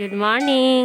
Good morning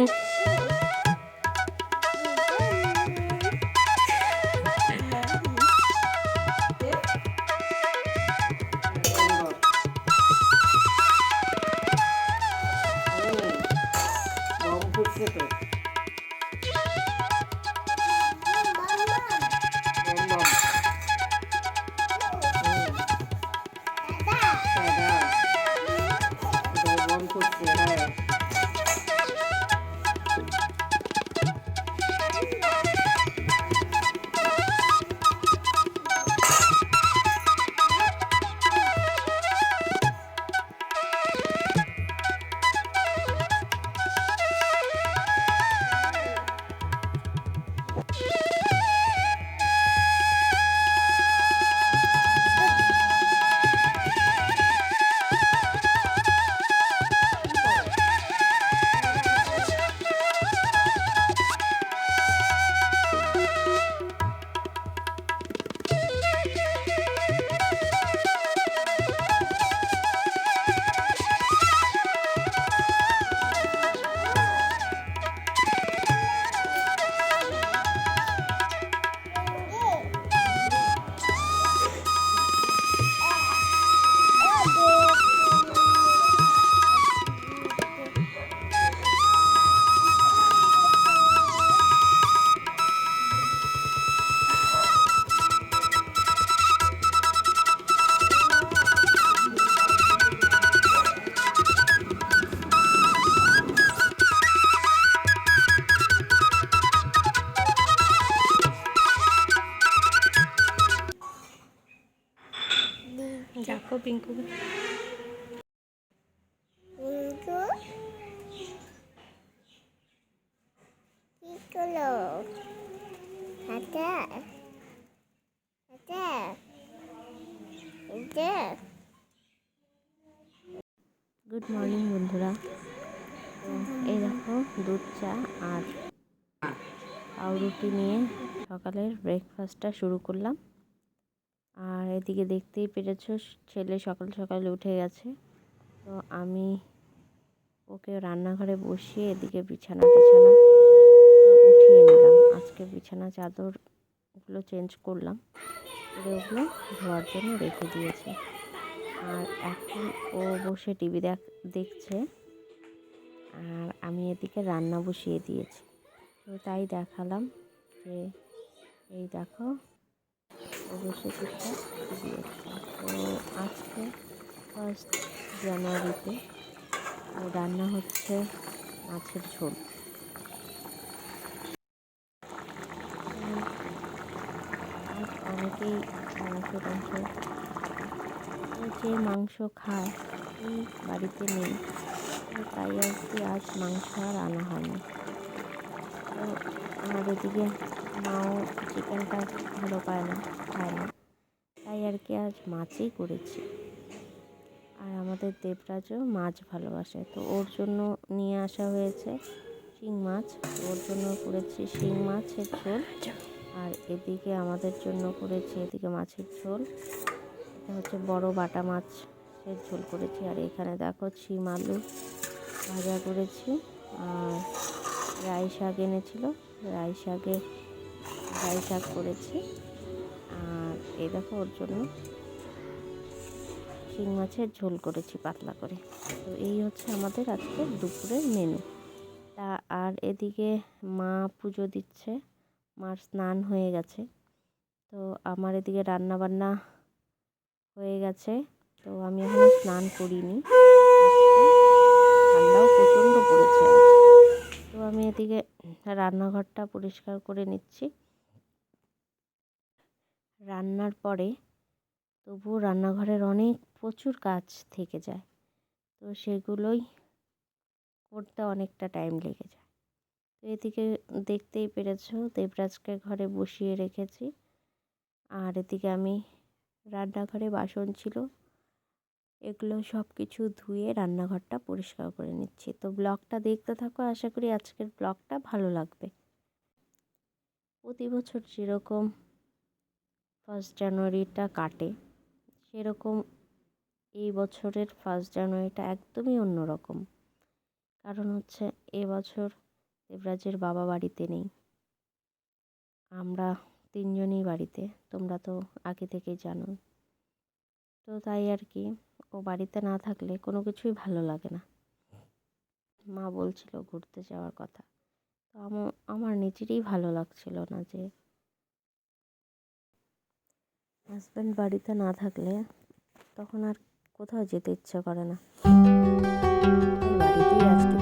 Ada good morning বন্ধুরা। এই দুধ, চা আর পাউরুটি নিয়ে সকালের ব্রেকফাস্টটা শুরু করলাম। আর এদিকে দেখতেই পেরেছ, ছেলে সকাল সকালে উঠে গেছে। তো আমি ওকে রান্নাঘরে বসিয়ে এদিকে বিছানা টিছানা উঠিয়ে নিলাম। আজকে বিছানা চাদরগুলো চেঞ্জ করলাম। করে ওগুলো ধোয়ার জন্য রেখে দিয়েছি। আর এখন ও বসে টিভি দেখ, দেখছে। আর আমি এদিকে রান্না বসিয়ে দিয়েছি। তো তাই দেখালাম যে, এই দেখো, ও বসে টিভি তো আজকে ফার্স্ট জানুয়ারিতে তো রান্না হচ্ছে মাছের ঝোল উম, আজ অনেকেই মাংস টাংস যে মাংস খায়, এই বাড়িতে নেই। তাই আর কি আজ মাংস আর আনা হয়নি। তো আমার এদিকে মাও চিকেনটা ভালো পায় না, খায় না। তাই আর কি আজ মাছই করেছি। আর আমাদের দেবরাজও মাছ ভালোবাসে, তো ওর জন্য নিয়ে আসা হয়েছে শিং মাছ। ওর জন্য করেছি শিং মাছের ঝোল। আর এদিকে আমাদের জন্য করেছি এদিকে মাছের ঝোল। এটা হচ্ছে বড় বাটা মাছের ঝোল করেছি। আর এখানে দেখো ছিম আলু ভাজা করেছি। আর রাই শাক এনেছিল। রাই শাকে রাই শাক করেছি। আর এই দেখো ওর জন্য শিং মাছের ঝোল করেছি পাতলা করে। তো এই হচ্ছে আমাদের আজকে দুপুরের মেনু তা আর এদিকে মা পুজো দিচ্ছে। মার স্নান হয়ে গেছে। তো আমার এদিকে রান্না বান্না হয়ে গেছে। তো আমি এখনও স্নান করিনি। ঠান্ডাও প্রচণ্ড পড়েছে তো আমি এদিকে রান্নাঘরটা পরিষ্কার করে নিচ্ছি। রান্নার পরে তবুও রান্নাঘরের অনেক প্রচুর কাজ থেকে যায়। তো সেগুলোই করতে অনেকটা টাইম লেগে যায়। এদিকে দেখতেই পেরেছ, দেবরাজকে ঘরে বসিয়ে রেখেছি। আর এদিকে আমি রান্নাঘরে বাসন ছিল, এগুলো সব কিছু ধুয়ে রান্নাঘরটা পরিষ্কার করে নিচ্ছি। তো ব্লগটা দেখতে থাকো, আশা করি আজকের ব্লগটা ভালো লাগবে। প্রতি বছর যেরকম ফার্স্ট জানুয়ারিটা কাটে, সেরকম এই বছরের ফার্স্ট জানুয়ারিটা একদমই অন্যরকম। কারণ হচ্ছে এবছর দেবরাজের বাবা বাড়িতে নেই। আমরা তিনজনই বাড়িতে, তোমরা তো আগে থেকেই জানো তো তাই আর কি, ও বাড়িতে না থাকলে কোনো কিছুই ভালো লাগে না। মা বলছিল ঘুরতে যাওয়ার কথা। তো আমার নিজেরই ভালো লাগছিল না যে হাজব্যান্ড বাড়িতে না থাকলে তখন আর কোথাও যেতে ইচ্ছে করে না। বাড়িতেই আজকের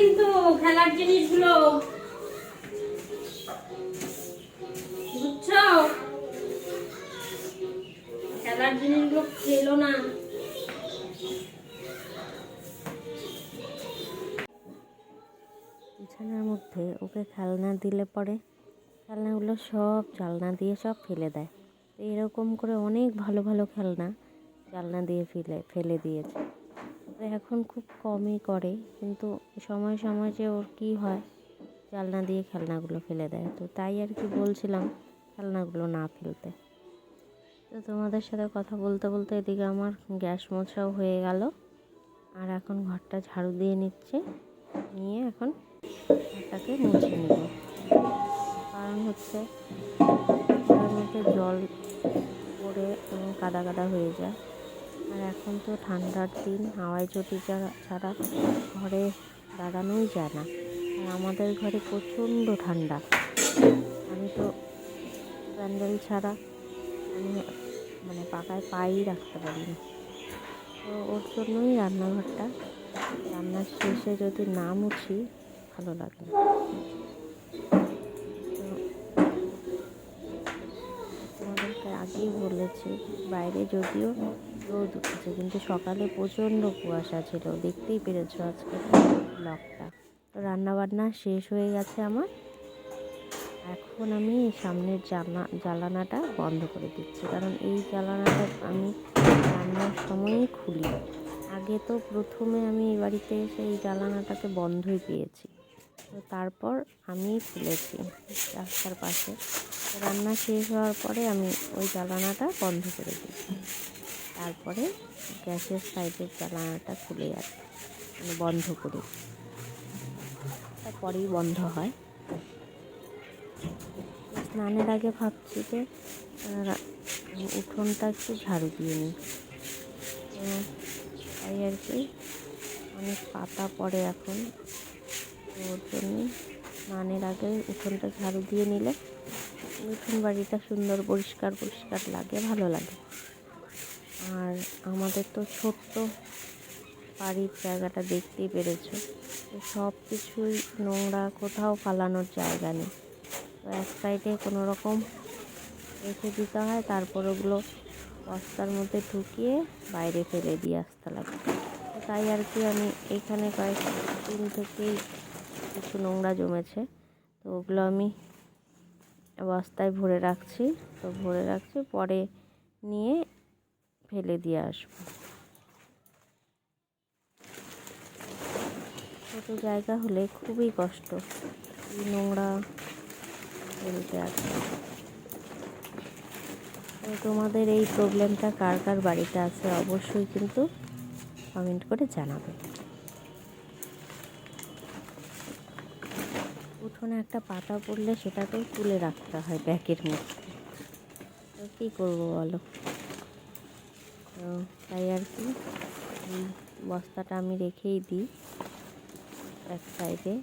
কিন্তু খেলার জিনিসগুলো। খেলার জিনিসগুলো ফেলো না। বিছানার মধ্যে ওকে খেলনা দিলে পরে খেলনাগুলো সব জালনা দিয়ে সব ফেলে দেয়। এরকম করে অনেক ভালো ভালো খেলনা জালনা দিয়ে ফেলে ফেলে দিয়েছে। এখন খুব কমই করে, কিন্তু সময় সময় যে ওর কী হয়, জালনা দিয়ে খেলনাগুলো ফেলে দেয়। তো তাই আর কি বলছিলাম, খেলনাগুলো না ফেলতে। তো তোমাদের সাথে কথা বলতে বলতে এদিকে আমার গ্যাস মোছাও হয়ে গেল, আর এখন ঘরটা ঝাড়ু দিয়ে নিচ্ছে, নিয়ে এখন ঘরটাকে মুছে নেব। কারণ হচ্ছে মধ্যে জল পড়ে কাদা কাদা হয়ে যায়। আর এখন তো ঠান্ডার দিন হাওয়াই চটি ছাড়া ঘরে দাঁড়ানোই যায় না, আর আমাদের ঘরে প্রচণ্ড ঠান্ডা। আমি তো প্যান্ডেল ছাড়া আমি মানে পাকায় পাই রাখতে পারি না তো ওর জন্যই রান্নাঘরটা রান্নার শেষে যদি না মুছি, ভালো লাগে আগেই বলেছি, বাইরে যদিও রোদ উঠেছে কিন্তু সকালে প্রচণ্ড কুয়াশা ছিল, দেখতেই পেরেছ আজকে ব্লগটা। তো রান্নাবান্না শেষ হয়ে গেছে আমার। এখন আমি সামনের জানা জ্বালানাটা বন্ধ করে দিচ্ছি, কারণ এই জ্বালানাটা আমি রান্নার সময়ই খুলি। আগে তো প্রথমে আমি এই বাড়িতে এসে এই জ্বালানাটাকে বন্ধই পেয়েছি। তো তারপর আমি খুলেছি রাস্তার পাশে। রান্না শেষ হওয়ার পরে আমি ওই জ্বালানাটা বন্ধ করে দিই তারপরে গ্যাসের সাইডের জ্বালানাটা খুলে আর মানে বন্ধ করি। তারপরেই বন্ধ হয়। স্নানের আগে ভাবছি যে উঠোনটা একটু ঝাড়ু দিয়ে নিই। তাই আর কি অনেক পাতা পড়ে এখন। ওর জন্যই স্নানের আগে উঠোনটা ঝাড়ু দিয়ে নিলে উঠোন বাড়িটা সুন্দর পরিষ্কার পরিষ্কার লাগে, ভালো লাগে। আর আমাদের তো ছোট্ট বাড়ির জায়গাটা দেখতেই পেরেছ। তো সব কিছুই নোংরা, কোথাও ফালানোর জায়গা নেই। তো এক সাইডে কোনো রকম রেখে দিতে হয়, তারপর ওগুলো বস্তার মধ্যে ঢুকিয়ে বাইরে ফেলে দিয়ে আসতে লাগে। তাই আর কি আমি এইখানে কয়েক দিন থেকেই কিছু নোংরা জমেছে। তো ওগুলো আমি বস্তায় ভরে রাখছি। তো ভরে রাখছি, পরে নিয়ে ফেলে দিয়ে আসব। ছোটো জায়গা হলে খুবই কষ্ট। নোংরা ফেলতে আসবে তোমাদের এই প্রবলেমটা কার কার বাড়িতে আছে অবশ্যই কিন্তু কমেন্ট করে জানাবে। উঠোনে একটা পাতা পড়লে সেটাকেও তুলে রাখতে হয় ব্যাগের মধ্যে। কী করব বলো? তো তাই আর কি। বস্তাটা আমি রেখেই দিই এক সাইডে।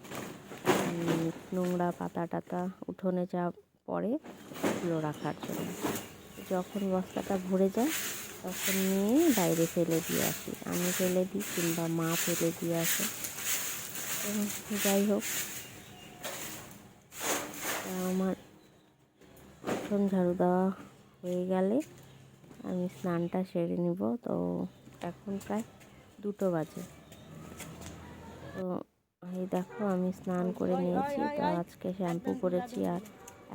নোংরা পাতা টাতা উঠোনে যা পড়ে ওগুলো রাখার জন্য। যখন বস্তাটা ভরে যায় তখন নিয়ে বাইরে ফেলে দিয়ে আসি। আমি ফেলে দিই কিংবা মা ফেলে দিয়ে আসে। যাই হোক আমার উঠোন ঝাড়ু দেওয়া হয়ে গেলে আমি স্নানটা সেরে নিব। তো এখন প্রায় দুটো বাজে। তো এই দেখো, আমি স্নান করে নিয়েছি। তো আজকে শ্যাম্পু করেছি আর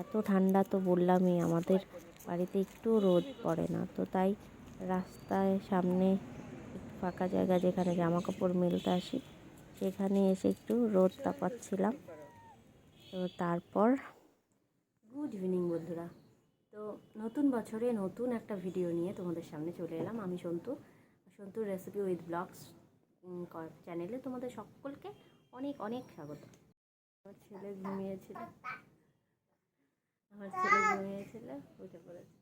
এত ঠান্ডা তো বললামই, আমাদের বাড়িতে একটু রোদ পড়ে না। তো তাই রাস্তায় সামনে একটু ফাঁকা জায়গা যেখানে জামা কাপড় মেলতে আসি, সেখানে এসে একটু রোদ তাপাচ্ছিলাম। তো তারপর গুড ইভিনিং বন্ধুরা। তো নতুন বছরে নতুন একটা ভিডিও নিয়ে তোমাদের সামনে চলে এলাম। আমি সন্তু। সন্তুর রেসিপি উইথ ব্লগস চ্যানেলে তোমাদের সকলকে অনেক অনেক স্বাগত। আমার ছেলে ঘুমিয়েছিল। আমার ছেলে ঘুমিয়েছিল। উঠে পড়েছে।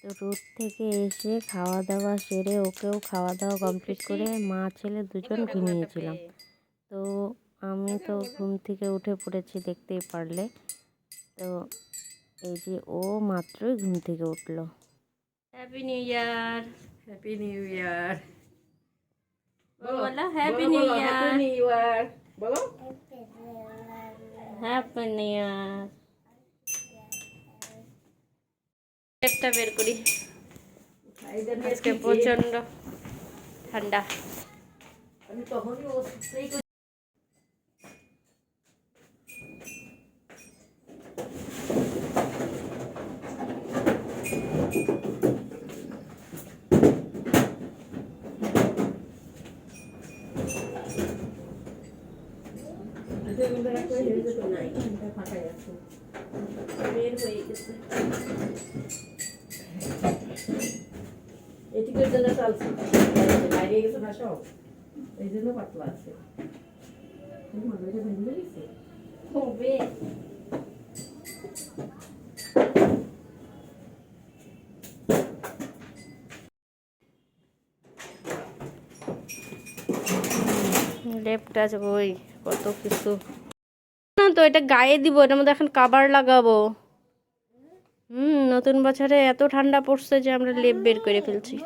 তো রোদ থেকে এসে খাওয়া দাওয়া সেরে ওকেও খাওয়া দাওয়া কমপ্লিট করে মা, ছেলে দুজন ঘুমিয়েছিলাম। তো আমি তো ঘুম থেকে উঠে পড়েছি দেখতেই পারলে। তো এই যে ও মাত্রই ঘুম থেকে উঠল। Happy new year happy new year বলো happy new year new year বলো। হ্যাপি নিউ ইয়ার একটা বের করি। আজকে প্রচণ্ড ঠান্ডা আমি তখনই ও সেই বের হয়ে গেছে এটিকের জন্য চলছে গেছে না সব এই জন্য পাতলা আছে মনে ভেঙে গেছে লেফট আছে বই কত কিছু। না তো এটা গায়ে দিব এটার মধ্যে এখন কাবার লাগাবো। হুম নতুন বছরে এত ঠান্ডা পড়ছে যে আমরা লেপ বের করে ফেলছি।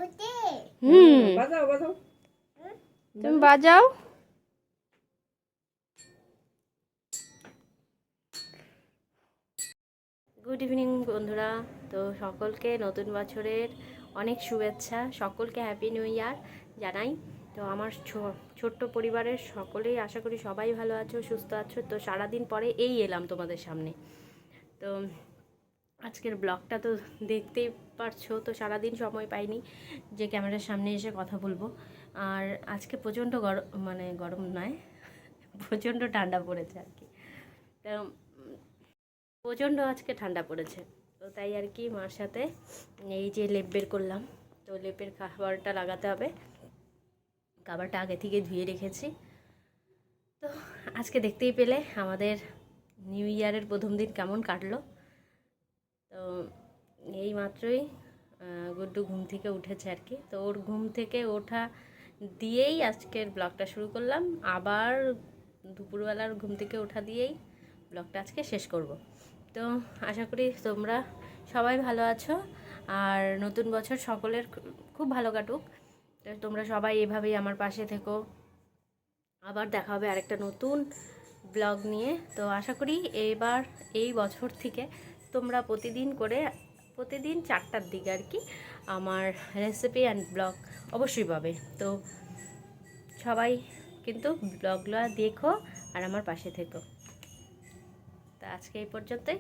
হুম। বাজাও বাজাও। তুমি বাজাও। গুড ইভিনিং বন্ধুরা। তো সকলকে নতুন বছরের অনেক শুভেচ্ছা। সকলকে হ্যাপি নিউ ইয়ার জানাই। তো আমার ছোট্ট পরিবারের সকলেই আশা করি সবাই ভালো আছো, সুস্থ আছো। তো সারাদিন পরে এই এলাম তোমাদের সামনে। তো আজকের ব্লগটা তো দেখতেই পারছ, তো সারাদিন সময় পাইনি যে ক্যামেরার সামনে এসে কথা বলব। আর আজকে প্রচণ্ড গরম মানে গরম নয়, প্রচণ্ড ঠান্ডা পড়েছে আর কি। তো প্রচণ্ড আজকে ঠান্ডা পড়েছে। তো তাই আর কি মার সাথে এই যে লেপ বের করলাম। তো লেপের খাবারটা লাগাতে হবে। খাবারটা আগে থেকে ধুয়ে রেখেছি। তো আজকে দেখতেই পেলে আমাদের নিউ ইয়ারের প্রথম দিন কেমন কাটলো। তো এই মাত্রই গুড্ডু ঘুম থেকে উঠেছে আর কি। তো ওর ঘুম থেকে ওঠা দিয়েই আজকের ব্লগটা শুরু করলাম। আবার দুপুরবেলার ঘুম থেকে ওঠা দিয়েই ব্লগটা আজকে শেষ করব। তো আশা করি তোমরা সবাই ভালো আছো। আর নতুন বছর সকলের খুব ভালো কাটুক। তোমরা সবাই এভাবেই আমার পাশে থেকো। আবার দেখা হবে আরেকটা নতুন ব্লগ নিয়ে। তো আশা করি এবার এই বছর থেকে তোমরা প্রতিদিন করে, প্রতিদিন চারটার দিকে আর কি আমার রেসিপি অ্যান্ড ব্লগ অবশ্যই পাবে। তো সবাই কিন্তু ব্লগগুলো দেখো আর আমার পাশে থেকো। তা আজকে এই পর্যন্তই।